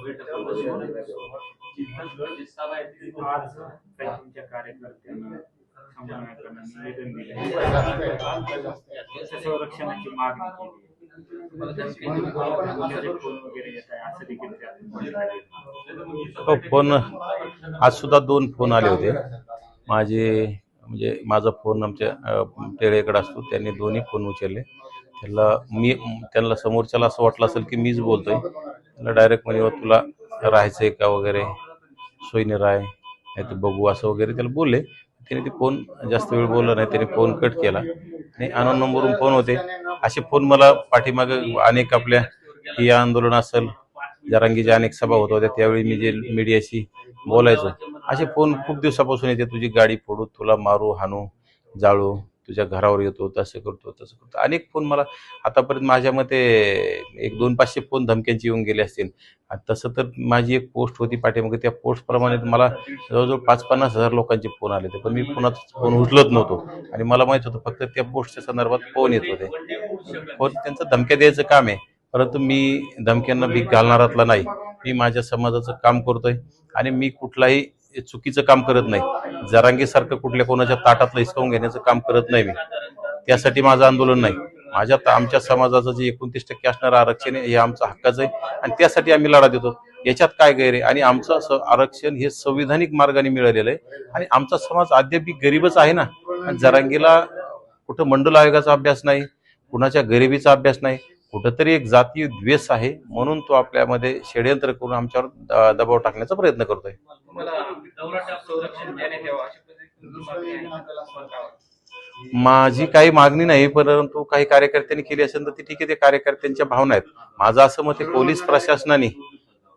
आज काही कार्यकर्त्यांना समन्वयकांना निवेदन दिले संरक्षणाची मागणी केली फोन आज सुद्धा दोन फोन आले होते. माझे म्हणजे माझा फोन आमच्या टेळेकडे असतो त्यांनी दोन्ही फोन उचलले. त्याला मी त्यांना समोरच्याला असं वाटलं असेल की मीच बोलतोय. त्याला डायरेक्ट म्हणजे "वा तुला राहायचंय का वगैरे? सोयीने राह नाही तर बघू असं वगैरे त्याला बोलले. त्याने ते फोन जास्त वेळ बोलला नाही त्याने फोन कट केला. आणि अनोन नंबरवरून फोन होते. असे फोन मला पाठीमागे अनेक आपल्या ही आंदोलन असेल जरांगीच्या अनेक सभा होत होत्या त्यावेळी मी जे मीडियाशी बोलायचो. असे फोन खूप दिवसापासून येते तुझी गाडी फोडू तुला मारू हाणू जाळू तुझ्या घरावर येतो तसं करतो तसं करतो. अनेक फोन मला आतापर्यंत माझ्या मते एक दोन पाचशे फोन धमक्यांचे येऊन गेले असतील. आणि तसं तर माझी एक पोस्ट होती पाठीमागे त्या पोस्टप्रमाणे मला जवळजवळ पाच पन्नास हजार लोकांचे फोन आले होते. पण मी कुणाचा फोन उचलत नव्हतो. आणि मला माहीत होतं फक्त त्या पोस्टच्या संदर्भात फोन येत होते. फोन त्यांचं धमक्या द्यायचं काम आहे. परंतु मी धमक्यांना भीक घालणारातला नाही. मी माझ्या समाजाचं काम करतोय. आणि मी कुठलाही चुकीचं काम करत नाही. जरांगीसारखं कुठल्या कोणाच्या ताटातलं हिसकावून घेण्याचं काम करत नाही मी. त्यासाठी माझं आंदोलन नाही. माझ्या आमच्या समाजाचं जे एकोणतीस टक्के असणारं आरक्षण आहे हे आमचं हक्काचं आहे. आणि त्यासाठी आम्ही लढा देतो. याच्यात काय गैर आहे? आणि आमचं स- आरक्षण हे संविधानिक मार्गाने मिळालेलं आहे. आणि आमचा समाज अद्याप गरीबच आहे ना. आणि जरांगीला कुठं मंडल आयोगाचा अभ्यास नाही कुणाच्या गरिबीचा अभ्यास नाही. कुठंतरी एक जातीय द्वेष आहे म्हणून तो आपल्यामध्ये षडयंत्र करून आमच्यावर दबाव टाकण्याचा प्रयत्न करतोय. माझी काही मागणी नाही परंतु काही कार्यकर्त्यांनी केली असेल तर ती ठीक आहे ते कार्यकर्त्यांच्या भावना आहेत. माझं असं मत आहे पोलीस प्रशासनाने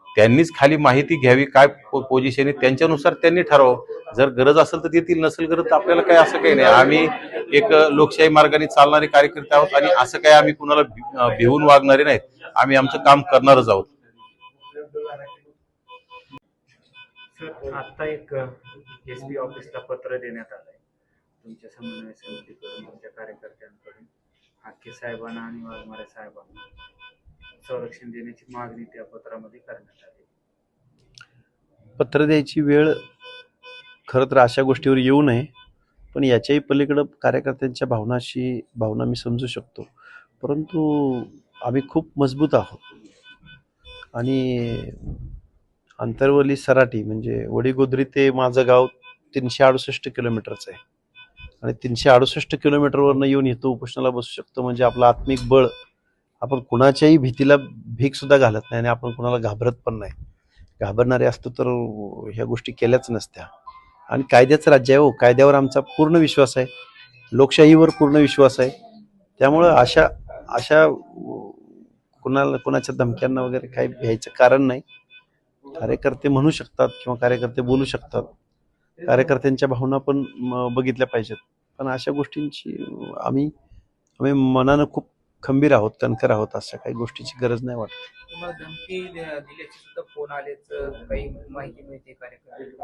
त्यांनीच खाली माहिती घ्यावी काय पोझिशन आहे त्यांच्यानुसार त्यांनी ठरवावं. जर गरज असेल तर देतील नसेल गरज तर आपल्याला काही असं काही नाही. आम्ही एक लोकशाही मार्गाने चालणारे कार्यकर्ते आहोत आणि असं काही आम्ही कुणाला भिवून वागणारे नाहीत. आम्ही आमचं काम करणारच आहोत. सर आता एक एस पी ऑफिसला पत्र देण्यात आलंय. तुमच्या समन्वय समितीकडून तुमच्या कार्यकर्त्यांकडून हाके साहेबांना आणि वाघमारे साहेबांना संरक्षण देण्याची मागणी त्या पत्रामध्ये करण्यात आली. पत्र द्यायची वेळ खरं तर अशा गोष्टीवर येऊ नये. पण याच्याही पलीकडं कार्यकर्त्यांच्या भावनाशी भावना मी समजू शकतो. परंतु आम्ही खूप मजबूत आहोत. आणि अंतरवली सराटी म्हणजे वडीगोद्री ते माझं गाव तीनशे अडुसष्ट किलोमीटरचं आहे. आणि तीनशे अडुसष्ट किलोमीटरवरनं येऊन येतो उपोषणाला बसू शकतो म्हणजे आपलं आत्मिक बळ आपण कुणाच्याही भीतीला भीक सुद्धा घालत नाही आणि आपण कुणाला घाबरत पण नाही. घाबरणारे असतो तर ह्या गोष्टी केल्याच नसत्या. आणि कायद्याचं राज्य आहे हो. कायद्यावर आमचा पूर्ण विश्वास आहे. लोकशाहीवर पूर्ण विश्वास आहे. त्यामुळं अशा अशा कुणाला कुणाच्या धमक्यांना वगैरे काही घ्यायचं कारण नाही. कार्यकर्ते म्हणू शकतात किंवा कार्यकर्ते बोलू शकतात. कार्यकर्त्यांच्या भावना पण म, बघितल्या पाहिजेत. पण अशा गोष्टींची आम्ही आम्ही मनानं खूप खंबीर आहोत कणकर आहोत अशा काही गोष्टीची गरज नाही वाटत.